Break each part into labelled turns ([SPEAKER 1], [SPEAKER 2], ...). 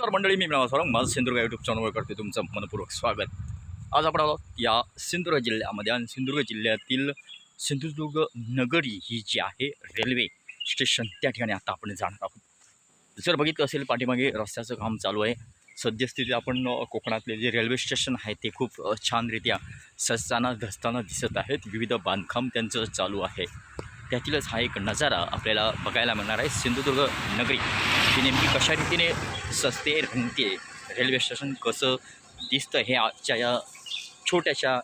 [SPEAKER 1] नमस्कार मंडळी मी मिळावा माझं सिंधुदुर्ग यूट्यूब चॅनलवर करते तुमचं मनपूर्वक स्वागत. आज आपण आलो या सिंधुदुर्ग जिल्ह्यामध्ये आणि सिंधुदुर्ग जिल्ह्यातील सिंधुदुर्ग नगरी ही जी आहे रेल्वे स्टेशन त्या ठिकाणी आता आपण जाणार आहोत. जर बघितलं असेल पाठीमागे रस्त्याचं काम चालू आहे. सद्यस्थिती आपण कोकणातले जे रेल्वे स्टेशन आहे ते खूप छानरित्या सजताना धसताना दिसत आहेत. विविध बांधकाम त्यांचं चालू आहे. त्यातीलच हा एक नजारा आपल्याला बघायला मिळणार आहे. सिंधुदुर्ग नगरी. ही नेमकी कशा रीतीने सस्ते रंगते रेल्वे स्टेशन कसं दिसतं हे आजच्या या छोट्याशा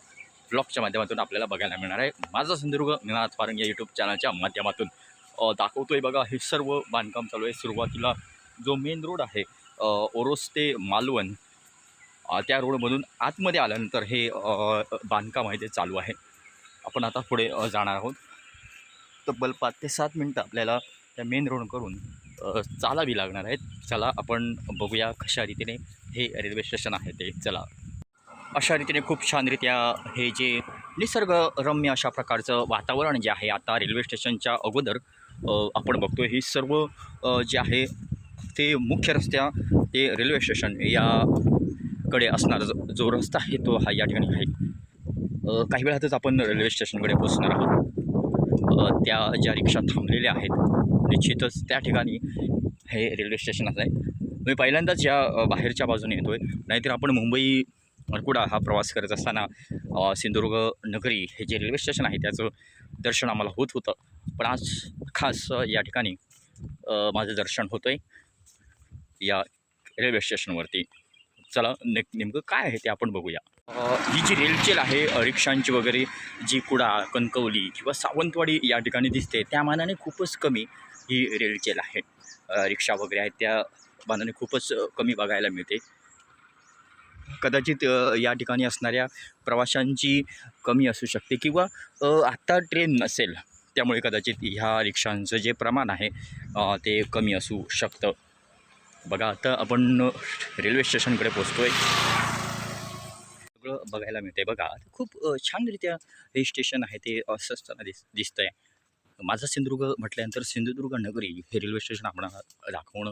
[SPEAKER 1] ब्लॉगच्या माध्यमातून आपल्याला बघायला मिळणार आहे. माझा सिंधुदुर्ग निनाद फारंग या यूट्यूब चॅनलच्या माध्यमातून दाखवतो दाखवतोय बघा हे सर्व बांधकाम चालू आहे. सुरुवातीला जो मेन रोड आहे ओरोस ते मालवण त्या रोडमधून आतमध्ये आल्यानंतर हे बांधकाम आहे ते चालू आहे. आपण आता पुढे जाणार आहोत. तब्बल पाच ते सात मिनटं आपल्याला त्या मेन रोड करून चालावी लागणार आहेत. चला आपण बघूया कशा रीतीने हे रेल्वे स्टेशन आहे ते. चला. अशा रीतीने खूप छानरित्या हे जे निसर्गरम्य अशा प्रकारचं वातावरण जे आहे आता रेल्वे स्टेशनच्या अगोदर आपण बघतो ही सर्व जे आहे ते मुख्य रस्त्या ते रेल्वे स्टेशन याकडे असणारा जो जो रस्ता आहे तो हा या ठिकाणी आहे. काही वेळातच आपण रेल्वे स्टेशनकडे पोचणार आहोत. त्या ज्या रिक्षा थांबलेल्या आहेत निश्चितच त्या ठिकाणी हे रेल्वे स्टेशन असं आहे. मी पहिल्यांदाच या बाहेरच्या बाजूने येतो आहे नाहीतर आपण मुंबई अरकुडा हा प्रवास करत असताना सिंधुदुर्ग नगरी हे जे रेल्वे स्टेशन आहे त्याचं दर्शन आम्हाला होत होतं. पण आज खास या ठिकाणी माझं दर्शन होतं आहे या रेल्वे स्टेशनवरती. चला ने नेमकं काय आहे ते आपण बघूया. ही जी रेलचेल आहे रिक्षांची वगैरे जी कुडा कणकवली किंवा सावंतवाडी या ठिकाणी दिसते त्या मानाने खूपच कमी ही रेलचेल आहे. रिक्षा वगैरे आहेत त्या मानाने खूपच कमी बघायला मिळते. कदाचित या ठिकाणी असणाऱ्या प्रवाशांची कमी असू शकते किंवा आत्ता ट्रेन नसेल त्यामुळे कदाचित ह्या रिक्षांचं जे प्रमाण आहे ते कमी असू शकतं. बघा आता आपण रेल्वे स्टेशनकडे पोचतो आहे सगळं बघायला मिळते बघा खूप छानरित्या हे स्टेशन आहे ते असं असताना दिस दिसतं आहे माझा सिंधुदुर्ग म्हटल्यानंतर सिंधुदुर्ग नगरी हे रेल्वे स्टेशन आपण दाखवणं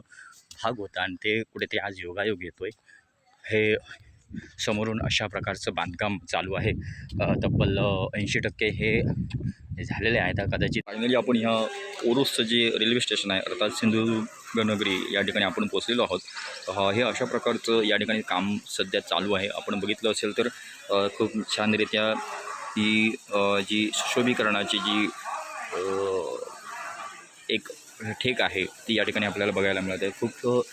[SPEAKER 1] भाग होता आणि ते कुठेतरी आज योगायोग येतो आहे हे समोरून अशा प्रकारचं बांधकाम चालू आहे. तब्बल ऐंशी टक्के हे झालेले आहेत. कदाचित फायनली आपण ह्या ओरोसचं जे रेल्वे स्टेशन आहे अर्थात सिंधुदुर्ग नगरी या ठिकाणी आपण पोचलेलो आहोत. हे अशा प्रकारचं या ठिकाणी काम सध्या चालू आहे. आपण बघितलं असेल तर खूप छानरित्या ही जी सुशोभीकरणाची जी एक ठेक आहे ती या ठिकाणी आपल्याला बघायला मिळते. खूप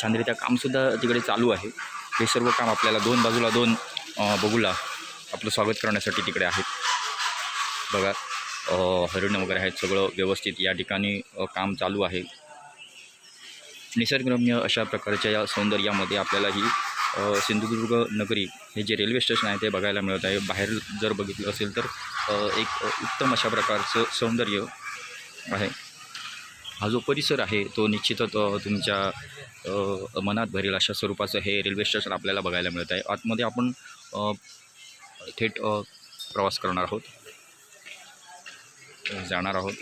[SPEAKER 1] छानरित्या कामसुद्धा तिकडे चालू आहे. हे सर्व काम आपल्याला दोन बाजूला दोन बघूला आपलं स्वागत करण्यासाठी तिकडे आहेत. बघा हरिण वगैरे आहेत सगळं व्यवस्थित या ठिकाणी काम चालू आहे. निसर्गरम्य अशा प्रकारच्या या सौंदर्यामध्ये आपल्याला ही सिंधुदुर्ग नगरी हे जे रेल्वे स्टेशन आहे ते बघायला मिळत आहे. बाहेर जर बघितलं असेल तर एक उत्तम अशा प्रकारचं सौंदर्य आहे. हा जो परिसर आहे तो निश्चितच तुमच्या मनात भरेल अशा स्वरूपाचं हे रेल्वे स्टेशन आपल्याला बघायला मिळत आहे. आतमध्ये आपण थेट प्रवास करणार आहोत. जाणार आहोत.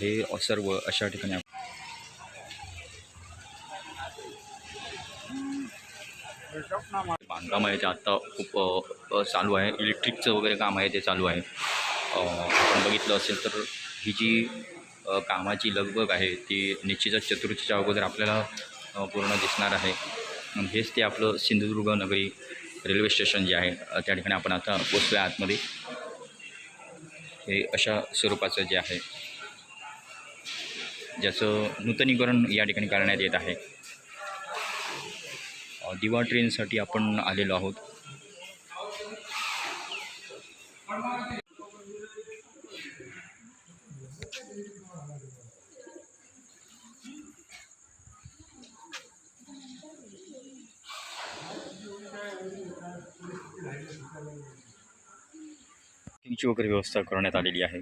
[SPEAKER 1] हे सर्व अशा ठिकाणी बांधकाम आहे ते आत्ता खूप चालू आहे. इलेक्ट्रिकचं वगैरे काम आहे ते चालू आहे. आपण बघितलं असेल तर ही जी कामाची लगबग आहे ती निश्चितच चतुर्थीच्या अगोदर आपल्याला पूर्ण दिसणार आहे. हेच ते आपलं सिंधुदुर्ग नगरी रेल्वे स्टेशन जे आहे त्या ठिकाणी आपण आता पोचलो आहे आतमध्ये. हे अशा स्वरूपाचं जे आहे ज्याचं नूतनीकरण या ठिकाणी करण्यात येत आहे. दिवा ट्रेनसाठी आपण आलेलो आहोत. ची वगैरे व्यवस्था करण्यात आलेली आहे.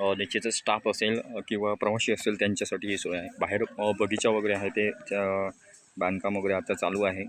[SPEAKER 1] अ, निश्चितच स्टाफ असेल किंवा प्रवासी असेल त्यांच्यासाठी ही सोय आहे. बाहेर बगीचा वगैरे आहे ते त्या बांधकाम वगैरे आता चालू आहे.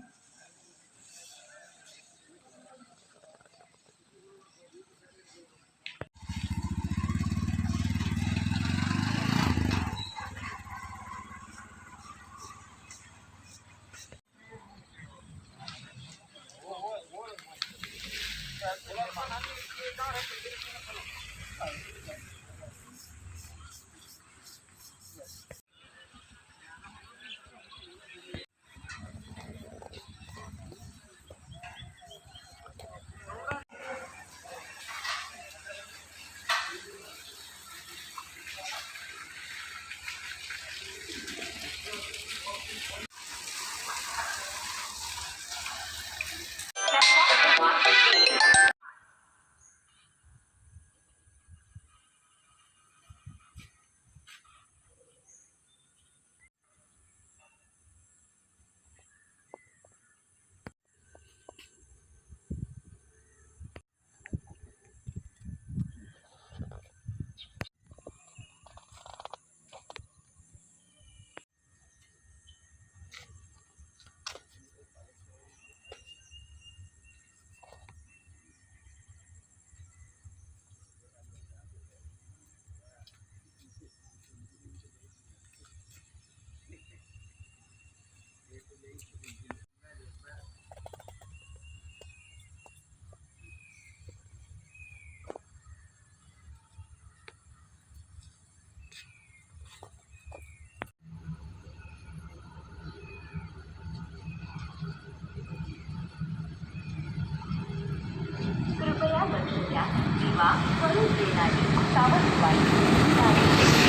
[SPEAKER 2] は、トルーペなり、沢るは行きません。